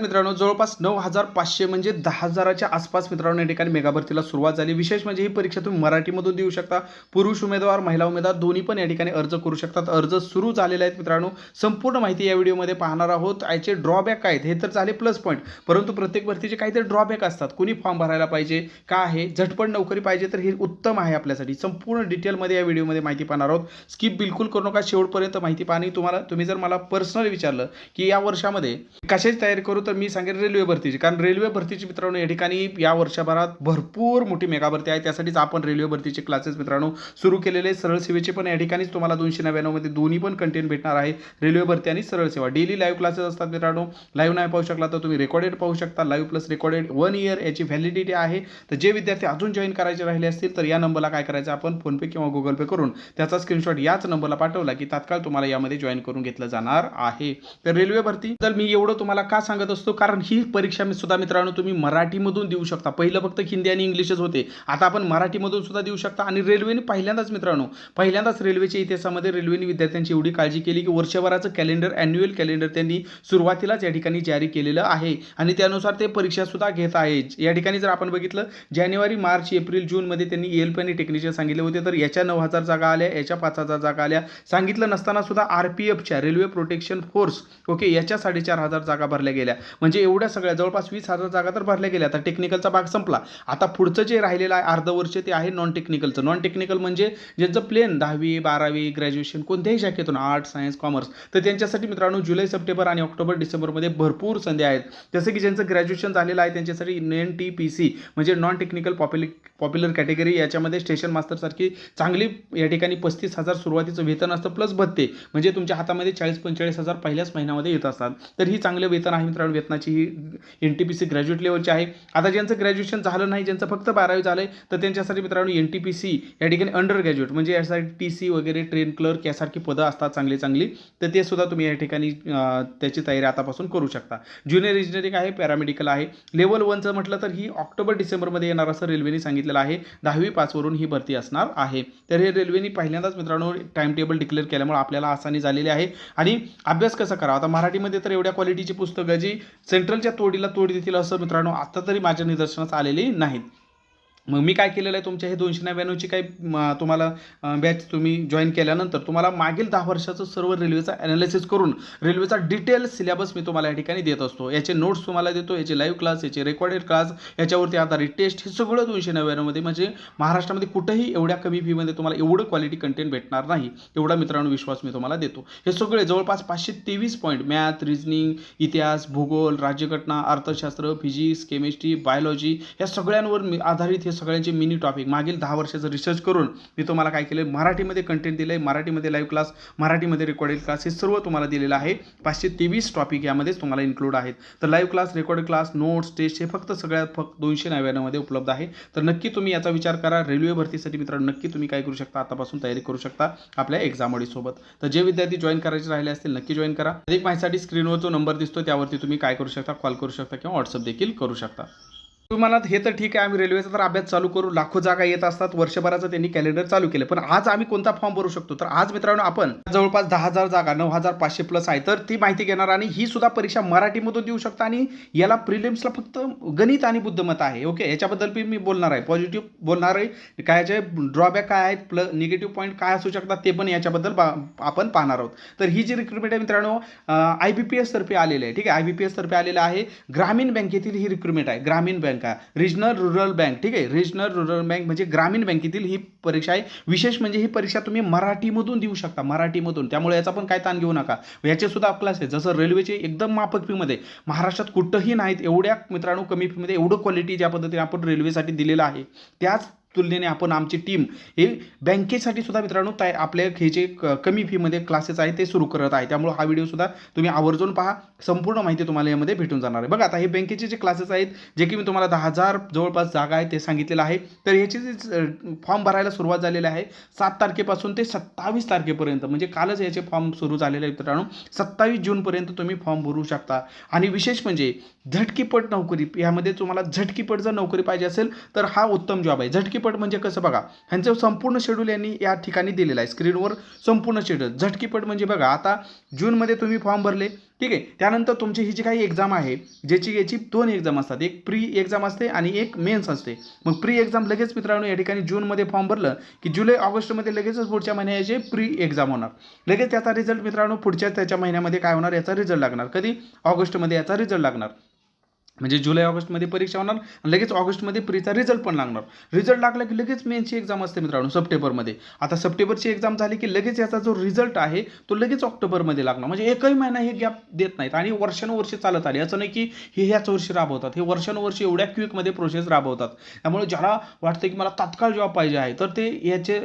मित्रांनो जवळपास नऊ हजार पाचशे म्हणजे दहा हजाराच्या आसपास मित्रांनो या ठिकाणी मेगा भरतीला सुरुवात झाली. विशेष म्हणजे ही परीक्षा तुम्ही मराठीमधून देऊ शकता. पुरुष उमेदवार महिला उमेदवार दोन्ही पण या ठिकाणी अर्ज करू शकतात. अर्ज सुरू झालेले आहेत मित्रांनो. संपूर्ण माहिती या व्हिडिओमध्ये पाहणार आहोत. याचे ड्रॉबॅक काय आहेत. हे तर झाले प्लस पॉईंट परंतु प्रत्येक भरतीचे काहीतरी ड्रॉबॅक असतात. कुणी फॉर्म भरायला पाहिजे का आहे झटपट नोकरी पाहिजे तर हे उत्तम आहे आपल्यासाठी. संपूर्ण डिटेलमध्ये या व्हिडिओमध्ये माहिती पाहणार आहोत. स्किप बिलकुल करू नका. शेवटपर्यंत माहिती पाहणी. तुम्हाला तुम्ही जर मला पर्सनली विचारलं की या वर्षामध्ये कशाची तयारी करू तर मी सांगेन रेल्वे भरतीची. कारण रेल्वे भरतीची मित्रांनो या ठिकाणी या वर्षभरात भरपूर मोठी मेगा भरती आहे. त्यासाठीच आपण रेल्वे भरतीचे क्लासेस मित्रांनो सुरू केलेले सरळ सेवेचे पण या ठिकाणीच तुम्हाला दोनशे नव्याण्णवमध्ये दोन्ही पण कंटेंट भेटणार आहे. रेल्वे भरती आणि सरळ सेवा. डेली लाईव्ह क्लासेस असतात मित्रांनो. लाईव्ह नाही पाहू शकला तर तुम्ही रेकॉर्डेड पाहू शकता. Live plus recorded one year याची व्हॅलिडिटी आहे. तर जे विद्यार्थी अजून जॉईन करायचे राहिले असतील तर या नंबरला काय करायचं आपण? फोनपे किंवा गुगल पे करून त्याचा स्क्रीनशॉट याच नंबरला पाठवला की तात्काळ तुम्हाला यामध्ये जॉईन करून घेतलं जाणार आहे. तर रेल्वे भरती. तर मी एवढं तुम्हाला का सांगत असतो कारण ही परीक्षा मी सुद्धा मित्रांनो तुम्ही मराठीमधून देऊ शकता. पहिलं फक्त हिंदी आणि इंग्लिशच होते. आता आपण मराठीमधून सुद्धा देऊ शकता. आणि रेल्वेने पहिल्यांदाच मित्रांनो पहिल्यांदाच रेल्वेच्या इतिहासामध्ये रेल्वेने विद्यार्थ्यांची एवढी काळजी केली की वर्षभराचं कॅलेंडर अॅन्युअल कॅलेंडर त्यांनी सुरुवातीलाच या ठिकाणी जारी केलेलं आहे. आणि त्यानुसार ते परीक्षा सुद्धा घेत आहे या ठिकाणी जर आपण बघितलं जानेवारी मार्च एप्रिल जूनमध्ये त्यांनी एल पी आणि टेक्निशियन सांगितले होते. तर याच्या नऊ हजार जागा आल्या याच्या पाच हजार जागा आल्या. सांगितलं नसताना सुद्धा आर पी एफच्या रेल्वे प्रोटेक्शन फोर्स ओके याच्या साडेचार हजार जागा भरल्या गेल्या. म्हणजे एवढ्या सगळ्या जवळपास वीस हजार जागा तर भरल्या गेल्या आता टेक्निकलचा भाग संपला. आता पुढचं जे राहिलेलं आहे अर्ध वर्ष ते आहे नॉन टेक्निकलचं नॉन टेक्निकल म्हणजे ज्यांचं प्लेन दहावी बारावी ग्रॅज्युएशन कोणत्याही शाखेतून आर्ट सायन्स कॉमर्स तर त्यांच्यासाठी मित्रांनो जुलै सप्टेंबर आणि ऑक्टोबर डिसेंबरमध्ये भरपूर संधी आहेत. जसं की ज्यांचं ग्रॅज्युएशन झालेलं आहे त्यांच्यासाठी एन टी पी सी म्हणजे non technical popular popular category याच्यामध्ये स्टेशन मास्टरसारखी चांगली या ठिकाणी पस्तीस हजार सुरुवातीचं वेतन असतं प्लस भत्ते. म्हणजे तुमच्या हातामध्ये चाळीस पंचेचाळीस हजार पहिल्याच महिन्यामध्ये येत असतात. तर ही चांगलं वेतन आहे मित्रांनो वेतनाची ही N T P C graduate लेवलची आहे. आता ज्यांचं ग्रॅज्युएशन झालं नाही ज्यांचं फक्त बारावी झालं आहे तर त्यांच्यासाठी मित्रांनो एन टी पी सी या ठिकाणी अंडर ग्रॅज्युएट म्हणजे यासाठी टी सी वगैरे ट्रेन क्लर्क यासारखी पदं असतात चांगली चांगली तर ते सुद्धा तुम्ही या ठिकाणी त्याची तयारी आतापासून करू शकता. ज्युनियर इंजिनिअरिंग आहे पॅरामेडिकल आहे. लेवल वनचं म्हटलं तर ही ऑक्टोबर डिसेंबरमध्ये येणार असं रेल्वेने सांगितलेलं आहे. दहावी पाचवरून ही भरती असणार आहे. तर हे रेल्वेने पहिल्यांदाच मित्रांनो टाइम टेबल डिक्लेअर केल्यामुळे आपल्याला आसानी झालेली आहे. आणि अभ्यास कसा करावा? आता मराठीमध्ये तर एवढ्या क्वालिटीची पुस्तकं जी सेंट्रलच्या तोडीला तोड देतील असं मित्रांनो आता तरी माझ्या निदर्शनास आलेली नाहीत. मग मी काय केलेलं आहे तुमच्या हे दोनशे नव्याण्णवची काही तुम्हाला बॅच तुम्ही जॉईन केल्यानंतर तुम्हाला मागील दहा वर्षाचं सर्व रेल्वेचा ॲनालिसिस करून रेल्वेचा डिटेल सिलेबस मी तुम्हाला या ठिकाणी देत असतो. याचे नोट्स तुम्हाला देतो याचे लाईव्ह क्लास याचे रेकॉर्डेड क्लास याच्यावरती आधारित टेस्ट हे सगळं दोनशे नव्याण्णवमध्ये म्हणजे महाराष्ट्रामध्ये कुठेही एवढ्या कमी फीमध्ये तुम्हाला एवढं क्वालिटी कंटेंट भेटणार नाही एवढा मित्रांनो विश्वास मी तुम्हाला देतो. हे सगळे जवळपास पाचशे तेवीस पॉईंट मॅथ रिजनिंग इतिहास भूगोल राज्यघटना अर्थशास्त्र फिजिक्स केमिस्ट्री बायोलॉजी या सगळ्यांवर मी आधारित हे सगळ्यांचे मिनी टॉपिक मागील दहा वर्षाचं रिसर्च करून मी तुम्हाला काय केलं मराठीमध्ये कंटेंट दिलं आहे मराठीमध्ये लाईव्ह क्लास मराठीमध्ये रेकॉर्डेड क्लास हे सर्व तुम्हाला दिलेलं आहे. पाचशे तेवीस टॉपिक यामध्येच तुम्हाला इन्क्लूड आहेत. तर live class recorded class notes test हे फक्त सगळ्यात फक्त दोनशे नव्याण्णवमध्ये उपलब्ध आहे. तर नक्की तुम्ही याचा विचार करा. रेल्वे भरतीसाठी मित्रांनो नक्की तुम्ही काय करू शकता? आतापासून तयारी करू शकता आपल्या एक्झाम सोबत तर जे विद्यार्थी जॉईन करायचे राहिले असतील नक्की जॉईन करा. अधिक माहितीसाठी स्क्रीनवर जो नंबर दिसतो त्यावरती तुम्ही काय करू शकता? कॉल करू शकता किंवा व्हॉट्सअप देखील करू शकता. तुम्हाला हे तर ठीक आहे आम्ही रेल्वेचा तर अभ्यास चालू करू. लाखो जागा येत असतात. वर्षभराचं त्यांनी कॅलेंडर चालू केलं. पण आज आम्ही कोणता फॉर्म भरू शकतो? तर आज मित्रांनो आपण जवळपास दहा हजार जागा नऊ हजार पाचशे प्लस आहे. तर ती माहिती घेणार आणि ही सुद्धा परीक्षा मराठीमधून देऊ शकता आणि याला प्रिलिम्सला फक्त गणित आणि बुद्धमत आहे. ओके याच्याबद्दल मी मी बोलणार आहे. पॉझिटिव्ह बोलणार आहे. काय जे ड्रॉबॅक काय आहेत? प्ल निगेटिव्ह पॉईंट काय असू शकतात? ते पण याच्याबद्दल बा- आपण पाहणार आहोत. तर ही जी रिक्रुटमेंट आहे मित्रांनो आय बी पी एस तर्फे आलेली आहे. ठीक आहे? आय बी पी एस तर्फे आलेलं आहे. ग्रामीण बँकेतील ही रिक्रुटमेंट आहे. ग्रामीण बँक. आहे रिजनल रुरल बँक ठीक आहे? रिजनल रुरल बँक म्हणजे ग्रामीण बँकेतील ही परीक्षा आहे. विशेष म्हणजे ही परीक्षा तुम्ही मराठीमधून देऊ शकता मराठीमधून. त्यामुळे याचा पण काय ताण घेऊ नका. याचे सुद्धा क्लास आहे. जसं रेल्वेचे एकदम माफक फीमध्ये महाराष्ट्रात कुठंही नाहीत एवढ्या मित्रांनो कमी फीमध्ये एवढं क्वालिटी ज्या पद्धतीने आपण रेल्वेसाठी दिलेलं आहे त्याच तुलनेने आपण आमची टीम हे बँकेसाठी सुद्धा मित्रांनो ताय आपल्या हे जे क- कमी फीमध्ये क्लासेस आहे ते सुरू करत आहे. त्यामुळे हा व्हिडिओ सुद्धा तुम्ही आवर्जून पहा. संपूर्ण माहिती तुम्हाला यामध्ये भेटून जाणार आहे. बघा आता हे बँकेचे जे क्लासेस आहेत जे की मी तुम्हाला दहा हजार जवळपास जागा आहे ते सांगितलेलं आहे. तर ह्याची जे फॉर्म भरायला सुरुवात झालेली आहे सात तारखेपासून ते सत्तावीस तारखेपर्यंत. म्हणजे कालच याचे फॉर्म सुरू झालेले आहेत मित्रांनो. सत्तावीस जूनपर्यंत तुम्ही फॉर्म भरू शकता. आणि विशेष म्हणजे झटकीपट नोकरी यामध्ये तुम्हाला झटकीपट जर नोकरी पाहिजे असेल तर हा उत्तम जॉब आहे. झटकीपट म्हणजे कसं बघा ह्यांचं संपूर्ण शेड्यूल यांनी या ठिकाणी दिलेलं आहे स्क्रीनवर संपूर्ण शेड्यूल झटकीपट म्हणजे बघा आता जूनमध्ये तुम्ही फॉर्म भरले ठीक आहे त्यानंतर तुमची ही जी काही एक्झाम आहे ज्याची याची दोन एक्झाम असतात एक प्री एक्झाम असते आणि एक मेन्स असते. मग प्री एक्झाम लगेच मित्रांनो या ठिकाणी जूनमध्ये फॉर्म भरलं की जुलै ऑगस्टमध्ये लगेचच पुढच्या महिन्याचे प्री एक्झाम होणार. लगेच त्याचा रिझल्ट मित्रांनो पुढच्या त्याच्या महिन्यामध्ये काय होणार याचा रिझल्ट लागणार. कधी? ऑगस्टमध्ये याचा रिझल्ट लागणार. म्हणजे जुलै ऑगस्टमध्ये परीक्षा होणार आणि लगेच ऑगस्टमध्ये प्रीचा रिझल्ट पण लागणार. रिझल्ट लागला की लगेच मेनची एक्झाम असते मित्रांनो सप्टेंबरमध्ये. आता सप्टेंबरची एक्झाम झाली की लगेच याचा जो रिझल्ट आहे तो लगेच ऑक्टोबरमध्ये लागणार. म्हणजे एकही महिना हे गॅप देत नाहीत आणि वर्षानुवर्षे चालत आली. असं नाही की हे ह्याच वर्षी राबवतात हे वर्षानुवर्षे एवढ्या क्विकमध्ये प्रोसेस राबवतात. त्यामुळे ज्याला वाटतं की मला तात्काळ जॉब पाहिजे आहे तर ते याचे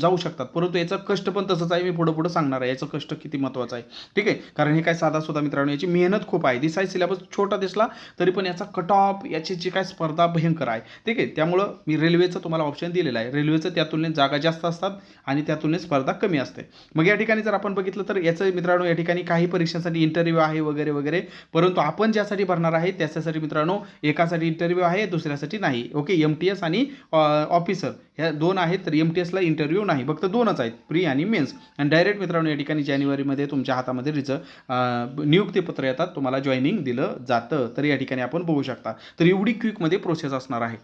जाऊ शकतात. परंतु याचं कष्ट पण तसंच आहे. मी पुढं पुढं सांगणार आहे. याचं कष्ट किती महत्त्वाचं आहे. ठीक आहे? कारण हे काय साधा सुद्धा मित्रांनो याची मेहनत खूप आहे. दिसाय सिलेबस छोटा दिसला तरी पण याचा कट ऑफ याची जी काय स्पर्धा भयंकर आहे. ठीक आहे? त्यामुळं मी रेल्वेचं तुम्हाला ऑप्शन दिलेलं आहे. रेल्वेचं त्या तुलनेत जागा जास्त असतात आणि त्या तुलनेत स्पर्धा कमी असते. मग या ठिकाणी जर आपण बघितलं तर याचं मित्रांनो या ठिकाणी काही परीक्षांसाठी इंटरव्ह्यू आहे वगैरे वगैरे. परंतु आपण ज्यासाठी भरणार आहे त्याच्यासाठी मित्रांनो एकासाठी इंटरव्ह्यू आहे दुसऱ्यासाठी नाही. ओके एम टी एस आणि ऑफिसर ह्या दोन आहेत तर एम टी एसला इंटरव्ह्यू नाही. फक्त दोनच आहेत प्री आणि मेन्स आणि डायरेक्ट मित्रांनो या ठिकाणी जानेवारीमध्ये तुमच्या हातामध्ये रिझ नियुक्तीपत्र येतात. तुम्हाला जॉईनिंग दिलं जातं. तर या ठिकाणी आपण बघू शकता. तर एवढी क्विकमध्ये प्रोसेस असणार आहे.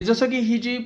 जसं की ही जी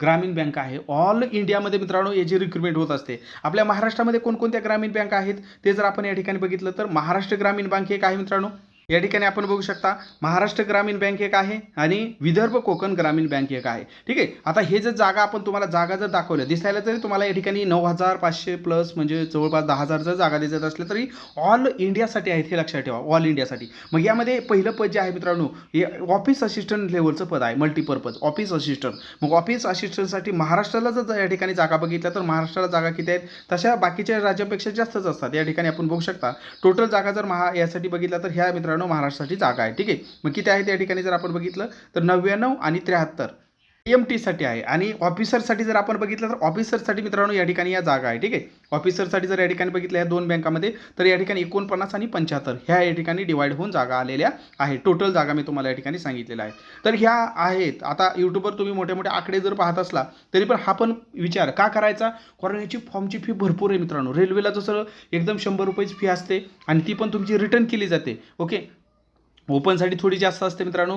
ग्रामीण बँक आहे ऑल इंडियामध्ये मित्रांनो याची रिक्रुटमेंट होत असते आपल्या महाराष्ट्रामध्ये कोणकोणत्या ग्रामीण बँक आहेत ते जर आपण या ठिकाणी बघितलं तर महाराष्ट्र ग्रामीण बँक एक आहे मित्रांनो. या ठिकाणी आपण बघू शकता महाराष्ट्र ग्रामीण बँक एक आहे आणि विदर्भ कोकण ग्रामीण बँक एक आहे. ठीक आहे? आता हे जर जागा आपण तुम्हाला जागा जर दाखवल्या दिसायला तरी तुम्हाला या ठिकाणी नऊ हजार पाचशे प्लस म्हणजे जवळपास दहा हजार जर जागा दिसत असल्या तरी ऑल इंडियासाठी आहेत हे लक्षात ठेवा ऑल इंडियासाठी मग यामध्ये पहिलं पद जे आहे मित्रांनो हे ऑफिस असिस्टंट लेवलचं पद आहे मल्टीपर्पज ऑफिस असिस्टंट मग ऑफिस असिस्टंटसाठी महाराष्ट्राला जर या ठिकाणी जागा बघितल्या तर महाराष्ट्राला जागा किती आहेत? तशा बाकीच्या राज्यापेक्षा जास्तच असतात. या ठिकाणी आपण बघू शकता टोटल जागा जर महा यासाठी बघितल्या तर ह्या मित्रांनो महाराष्ट्राची जागा आहे. ठीक आहे? मग किती आहेत या ठिकाणी जर आपण बघितलं? तर नव्याण्णव आणि त्र्याहत्तर. एम टीसाठी आहे. आणि ऑफिसरसाठी जर आपण बघितलं तर ऑफिसरसाठी मित्रांनो या ठिकाणी या जागा आहे. ठीक आहे? ऑफिसरसाठी जर या ठिकाणी बघितलं या दोन बँकामध्ये तर या ठिकाणी एकोणपन्नास आणि पंच्याहत्तर ह्या या ठिकाणी डिवाईड होऊन जागा आलेल्या आहे टोटल जागा मी तुम्हाला या ठिकाणी सांगितलेल्या आहेत. तर ह्या आहेत. आता यूट्यूबवर तुम्ही मोठे मोठे आकडे जर पाहत असला तरी पण हा पण विचार का करायचा? कारण याची फॉर्मची फी भरपूर आहे मित्रांनो. रेल्वेला जसं एकदम शंभर रुपयाची फी असते आणि ती पण तुमची रिटर्न केली जाते. ओके ओपनसाठी थोडी जास्त असते मित्रांनो.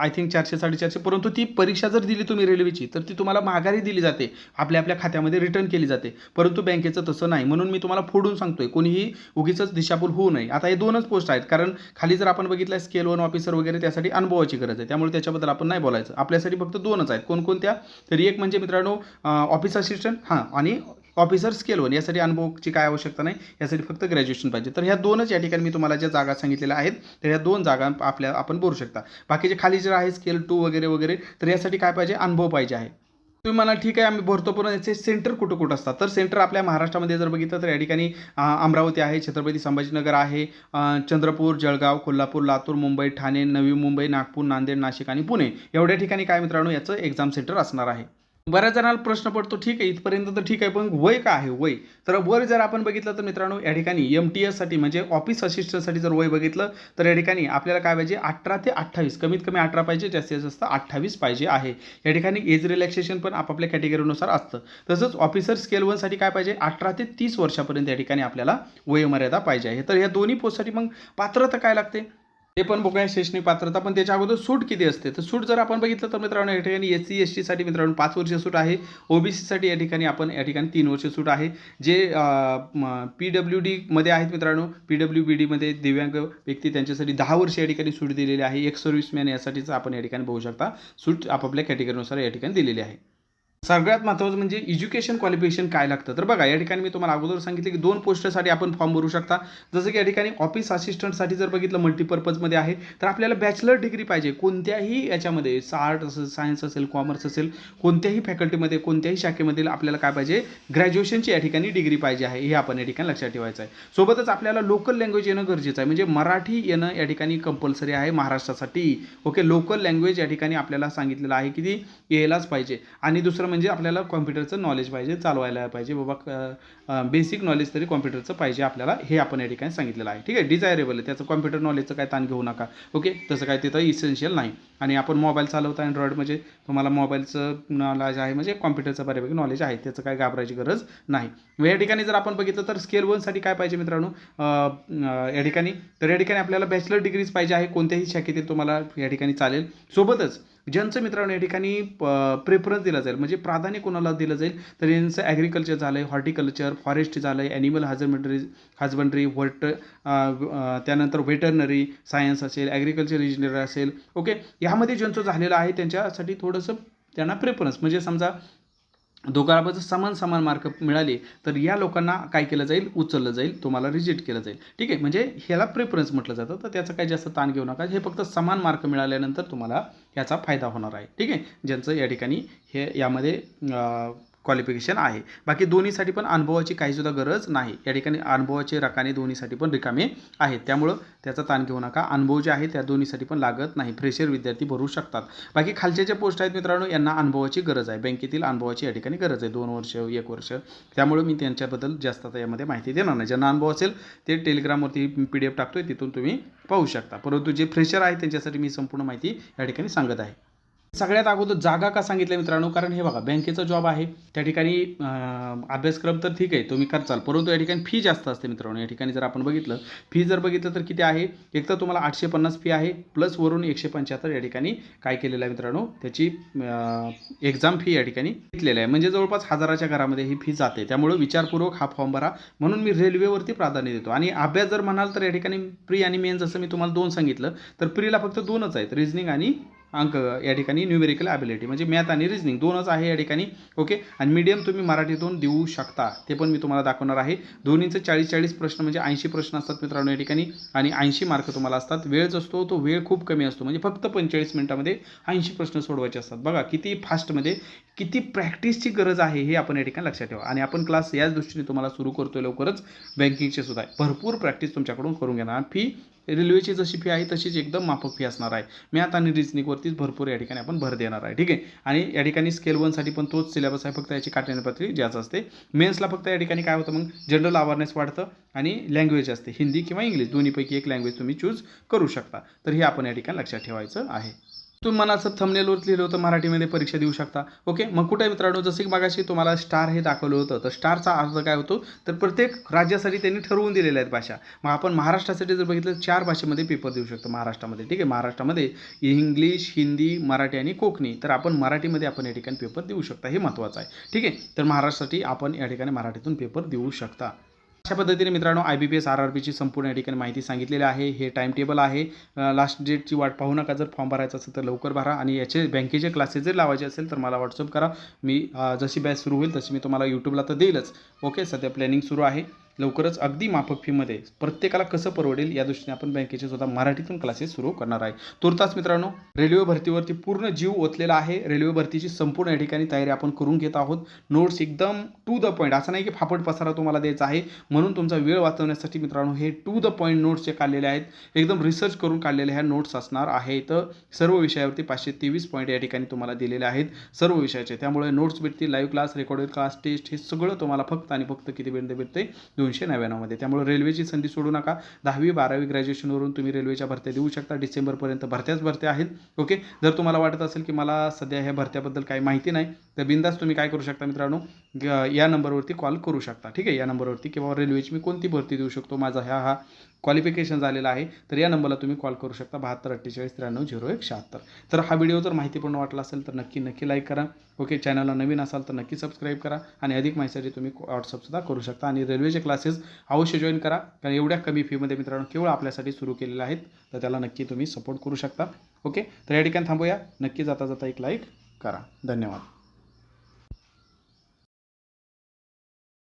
आय थिंक चारशे साडेचारशे. परंतु ती परीक्षा जर दिली तुम्ही रेल्वेची तर ती तुम्हाला माघारी दिली जाते. आपल्या आपल्या खात्यामध्ये रिटर्न केली जाते. परंतु बँकेचं तसं नाही. म्हणून मी तुम्हाला फोडून सांगतोय कोणीही उगीच दिशाभूल होऊ नये. आता हे दोनच पोस्ट आहेत. कारण खाली जर आपण बघितलं स्केल वन ऑफिसर वगैरे त्यासाठी अनुभवाची गरज आहे. त्यामुळे त्याच्याबद्दल आपण नाही बोलायचं. आपल्यासाठी फक्त दोनच आहेत. कोणकोणत्या? तरी एक म्हणजे मित्रांनो ऑफिस असिस्टंट हां आणि ऑफिसर स्केल वन यासाठी अनुभवाची काय आवश्यकता नाही. यासाठी फक्त ग्रॅज्युएशन पाहिजे. तर ह्या दोनच या ठिकाणी मी तुम्हाला ज्या जागा सांगितलेल्या आहेत तर ह्या दोन जागा आपल्या आपण भरू शकता. बाकीचे खाली जे आहे स्केल टू वगैरे वगैरे तर यासाठी काय पाहिजे? अनुभव पाहिजे आहे. तुम्ही म्हणा ठीक आहे आम्ही भरतो पण याचे सेंटर कुठं कुठं असतात? तर सेंटर आपल्या महाराष्ट्रामध्ये जर बघितलं तर या ठिकाणी अमरावती आहे छत्रपती संभाजीनगर आहे चंद्रपूर जळगाव कोल्हापूर लातूर मुंबई ठाणे नवी मुंबई नागपूर नांदेड नाशिक आणि पुणे. एवढ्या ठिकाणी काय मित्रांनो याचं एक्झाम सेंटर असणार आहे. बऱ्याच जणांना प्रश्न पडतो ठीक आहे इथपर्यंत तर ठीक आहे पण वय का आहे वय? तर वर जर आपण बघितलं तर मित्रांनो या ठिकाणी एम टी एससाठी म्हणजे ऑफिस असिस्टंटसाठी जर वय बघितलं तर या ठिकाणी आपल्याला काय पाहिजे? अठरा ते अठ्ठावीस कमीत कमी अठरा पाहिजे जास्तीत जास्त अठ्ठावीस पाहिजे आहे. या ठिकाणी एज रिलॅक्सेशन पण आपापल्या कॅटेगरीनुसार असतं. तसंच ऑफिसर स्केल वनसाठी काय पाहिजे? अठरा ते तीस वर्षापर्यंत या ठिकाणी आपल्याला वयमर्यादा पाहिजे आहे. तर या दोन्ही पोस्टसाठी मग पात्रता काय लागते? ते पण बघूया शैक्षणिक पात्रता पण त्याच्या अगोदर सूट किती असते? तर सूट जर आपण बघितलं तर मित्रांनो या ठिकाणी एस सी एस टीसाठी मित्रांनो पाच वर्ष सूट आहे. ओबीसीसाठी या ठिकाणी आपण या ठिकाणी तीन वर्ष सूट आहे. जे पी डब्ल्यू डीमध्ये आहेत मित्रांनो पी डब्ल्यू बी डीमध्ये दिव्यांग व्यक्ती त्यांच्यासाठी दहा वर्ष या ठिकाणी सूट दिलेली आहे. एक सर्व्हिसमॅन यासाठीच आपण या ठिकाणी बघू शकता. सूट आपापल्या कॅटेगरीनुसार या ठिकाणी दिलेली आहे. सगळ्यात महत्त्वाचं म्हणजे एज्युकेशन क्वालिफिकेशन काय लागतं? तर बघा या ठिकाणी मी तुम्हाला अगोदर सांगितलं की दोन पोस्टसाठी आपण फॉर्म भरू शकता. जसं की या ठिकाणी ऑफिस असिस्टंटसाठी जर बघितलं मल्टीपर्पजमध्ये आहे तर आपल्याला बॅचलर डिग्री पाहिजे. कोणत्याही याच्यामध्ये आर्ट असेल सायन्स असेल कॉमर्स असेल कोणत्याही फॅकल्टीमध्ये कोणत्याही शाखेमध्ये आपल्याला काय पाहिजे? ग्रॅज्युएशनची या ठिकाणी डिग्री पाहिजे आहे. हे आपण या ठिकाणी लक्षात ठेवायचं आहे. सोबतच आपल्याला लोकल लँग्वेज येणं गरजेचं आहे. म्हणजे मराठी येणं या ठिकाणी कंपल्सरी आहे महाराष्ट्रासाठी. ओके लोकल लँग्वेज या ठिकाणी आपल्याला सांगितलेलं आहे की ती यायलाच पाहिजे. आणि दुसरं म्हणजे आपल्याला कॉम्प्युटरचं नॉलेज पाहिजे चालवायला पाहिजे. बाबा बेसिक नॉलेज तरी कॉम्प्युटरचं पाहिजे आपल्याला. हे आपण या ठिकाणी सांगितलेलं आहे. ठीक आहे? डिझायरेबल आहे. त्याचं कॉम्प्युटर नॉलेजचं काय ताण घेऊ नका. ओके तसं काय तिथं इसेन्शियल नाही. आणि आपण मोबाईल चालवता अँड्रॉइड म्हणजे तुम्हाला मोबाईलचं नॉलेज आहे म्हणजे कॉम्प्युटरचं बऱ्यापैकी नॉलेज आहे. त्याचं काय घाबरायची गरज नाही. या ठिकाणी जर आपण बघितलं तर स्केल वनसाठी काय पाहिजे मित्रांनो? या ठिकाणी. तर या ठिकाणी आपल्याला बॅचलर डिग्रीज पाहिजे आहे. कोणत्याही शाखेतील तुम्हाला या ठिकाणी चालेल. सोबतच ज्यांचं मित्रांनो या ठिकाणी प्रेफरन्स दिला जाईल म्हणजे प्राधान्य कोणाला दिलं जाईल तर यांचं ॲग्रिकल्चर झालं आहे हॉर्टिकल्चर फॉरेस्ट झालं आहे ॲनिमल हजबंडरी हजबंडरी व्हर्ट त्यानंतर वेटरनरी सायन्स असेल ॲग्रिकल्चर इंजिनियर असेल ओके यामध्ये ज्यांचं झालेलं आहे त्यांच्यासाठी थोडंसं त्यांना प्रेफरन्स म्हणजे समजा दोघांबाजू समान समान मार्क मिळाले तर या लोकांना काय केलं जाईल? उचललं जाईल. तुम्हाला रिजेक्ट केलं जाईल. ठीक आहे? म्हणजे ह्याला प्रेफरन्स म्हटलं जातं. तर त्याचं काही जास्त ताण घेऊ नका. हे फक्त समान मार्क मिळाल्यानंतर तुम्हाला याचा फायदा होणार आहे. ठीक आहे? ज्यांचं या ठिकाणी हे यामध्ये क्वालिफिकेशन आहे. बाकी दोन्हीसाठी पण अनुभवाची काहीसुद्धा गरज नाही. या ठिकाणी अनुभवाचे रकाने दोन्हीसाठी पण रिकामे आहेत. त्यामुळं त्याचा ताण घेऊ नका. अनुभव जे आहे त्या दोन्हीसाठी पण लागत नाही. फ्रेशर विद्यार्थी भरू शकतात. बाकी खालच्या ज्या पोस्ट आहेत मित्रांनो यांना अनुभवाची गरज आहे. बँकेतील अनुभवाची या ठिकाणी गरज आहे. दोन वर्ष एक वर्ष. त्यामुळे मी त्यांच्याबद्दल जास्त आता यामध्ये माहिती देणार नाही. ज्यांना अनुभव असेल ते टेलिग्रामवरती पी डी एफ टाकतोय तिथून तुम्ही पाहू शकता. परंतु जे फ्रेशर आहे त्यांच्यासाठी मी संपूर्ण माहिती या ठिकाणी सांगत आहे. सगळ्यात अगोदर जागा का सांगितलं मित्रांनो? कारण हे बघा बँकेचा जॉब आहे. त्या ठिकाणी अभ्यासक्रम तर ठीक आहे तुम्ही करचाल. परंतु या ठिकाणी फी जास्त असते मित्रांनो. या ठिकाणी जर आपण बघितलं फी जर बघितलं तर किती आहे? एक तर तुम्हाला आठशे पन्नास फी आहे प्लस वरून एकशे पंच्याहत्तर या ठिकाणी काय केलेलं आहे मित्रांनो? त्याची एक्झाम फी या ठिकाणी घेतलेली आहे. म्हणजे जवळपास हजाराच्या घरामध्ये ही फी जाते. त्यामुळे विचारपूर्वक हा फॉर्म भरा. म्हणून मी रेल्वेवरती प्राधान्य देतो. आणि अभ्यास जर म्हणाल तर या ठिकाणी प्री आणि मेन जसं मी तुम्हाला दोन सांगितलं तर प्रीला फक्त दोनच आहेत. रिझनिंग आणि अंक या ठिकाणी न्यूमेरिकल ॲबिलिटी म्हणजे मॅथ आणि रिझनिंग दोनच आहे या ठिकाणी ओके आणि मीडियम तुम्ही मराठीतून देऊ शकता. ते पण मी तुम्हाला दाखवणार आहे. दोन्हीचे चाळीस चाळीस प्रश्न म्हणजे ऐंशी प्रश्न असतात मित्रांनो या ठिकाणी आणि ऐंशी मार्क तुम्हाला असतात. वेळ जो असतो तो वेळ खूप कमी असतो. म्हणजे फक्त पंचेचाळीस मिनिटामध्ये ऐंशी प्रश्न सोडवायचे असतात. बघा किती फास्टमध्ये किती प्रॅक्टिसची गरज आहे हे आपण या ठिकाणी लक्षात ठेवा. आणि आपण क्लास याच दृष्टीने तुम्हाला सुरू करतोय लवकरच बँकिंगचे सुद्धा. आहे भरपूर प्रॅक्टिस तुमच्याकडून करून घेणार. फी रेल्वेची जशी फी आहे तशीच एकदम माफक फी असणार आहे. मॅथ आणि रिजनिंगवरतीच भरपूर या ठिकाणी आपण भर देणार आहे ठीक आहे? आणि या ठिकाणी स्केल वनसाठी पण तोच सिलेबस आहे फक्त याची काटेनपत्री जास्त असते. मेन्सला फक्त या ठिकाणी काय होतं मग? जनरल अवेअरनेस वाढतं आणि लँग्वेज असते हिंदी किंवा इंग्लिश. दोन्हीपैकी एक लँग्वेज तुम्ही चूज करू शकता. तर हे आपण या ठिकाणी लक्षात ठेवायचं आहे. तुम्ही मला असं थंबनेलवर लिहिलं होतं मराठीमध्ये परीक्षा देऊ शकता. ओके मग कुठे मित्रांनो? जसं की मागाशी तुम्हाला स्टार हे दाखवलं होतं तर स्टारचा अर्थ काय होतो? तर प्रत्येक राज्यासाठी त्यांनी ठरवून दिलेल्या आहेत भाषा. मग आपण महाराष्ट्रासाठी जर बघितलं चार भाषेमध्ये पेपर देऊ शकतो महाराष्ट्रामध्ये. ठीक आहे? महाराष्ट्रामध्ये इंग्लिश हिंदी मराठी आणि कोकणी. तर आपण मराठीमध्ये आपण या ठिकाणी पेपर देऊ शकता. हे महत्त्वाचं आहे. ठीक आहे? तर महाराष्ट्रासाठी आपण या ठिकाणी मराठीतून पेपर देऊ शकता. अशा पद्धतीने मित्रांनो I B P S R R पीची संपूर्ण या ठिकाणी माहिती सांगितलेली आहे. हे टाईम टेबल आहे. लास्ट डेटची वाट पाहू नका. जर फॉर्म भरायचा असेल तर लवकर भरा आणि याचे बँकेचे क्लासेस जर लावायचे असेल तर मला व्हॉट्सअप करा. मी जशी बॅच सुरू होईल तशी मी तुम्हाला यूट्यूबला तर देईलच. ओके सध्या प्लॅनिंग सुरू आहे. लवकरच अगदी माफक फीमध्ये प्रत्येकाला कसं परवडेल या दृष्टीने आपण बँकेचे सुद्धा मराठीतून क्लासेस सुरू करणार आहे. तुर्तास मित्रांनो रेल्वे भरतीवरती पूर्ण जीव ओतलेला आहे. रेल्वे भरतीची संपूर्ण या ठिकाणी तयारी आपण करून घेत आहोत. नोट्स एकदम टू द पॉईंट असं नाही की फापट पसारा तुम्हाला द्यायचा आहे. म्हणून तुमचा वेळ वाचवण्यासाठी मित्रांनो हे टू द पॉईंट नोट्स जे काढलेले आहेत एकदम रिसर्च करून काढलेले ह्या नोट्स असणार आहेत. सर्व विषयावरती पाचशे तेवीस पॉईंट या ठिकाणी तुम्हाला दिलेले आहेत. सर्व विषयाचे त्यामुळे नोट्स भेटतील live class recorded class test हे सगळं तुम्हाला फक्त आणि फक्त किती भेटते? भेटते दोनशे नव्याण्णवमध्ये त्यामुळे रेल्वेची संधी सोडू नका. दहावी बारावी ग्रॅज्युएशनवरून तुम्ही रेल्वेच्या भरत्या देऊ शकता. डिसेंबरपर्यंत भरत्याच भरत्या आहेत. ओके जर तुम्हाला वाटत असेल की मला सध्या ह्या भरत्याबद्दल काही माहिती नाही तर बिंदास तुम्ही काय करू शकता मित्रांनो? या नंबरवरती कॉल करू शकता. ठीक आहे? या नंबरवरती किंवा रेल्वेची मी कोणती भरती देऊ शकतो? माझा ह्या हा क्वालिफिकेशन झालेलं आहे तर या नंबरला तुम्ही कॉल करू शकता. बहात्तर अठ्ठेचाळीस त्र्याण्णव झिरो एक शहात्तर. तर हा व्हिडिओ जर माहितीपूर्ण वाटला असेल तर नक्की नक्की लाईक करा. ओके चॅनलला नवीन असाल तर नक्की सबस्क्राईब करा. आणि अधिक माहितीसाठी तुम्ही व्हॉट्सअपसुद्धा करू शकता. आणि रेल्वेचे क्लासेस अवश्य जॉईन करा. कारण एवढ्या कमी फीमध्ये मित्रांनो केवळ आपल्यासाठी सुरू केलेले आहेत. तर त्याला नक्की तुम्ही सपोर्ट करू शकता. ओके तर या ठिकाणी थांबूया. नक्की जाता जाता एक लाईक करा. धन्यवाद.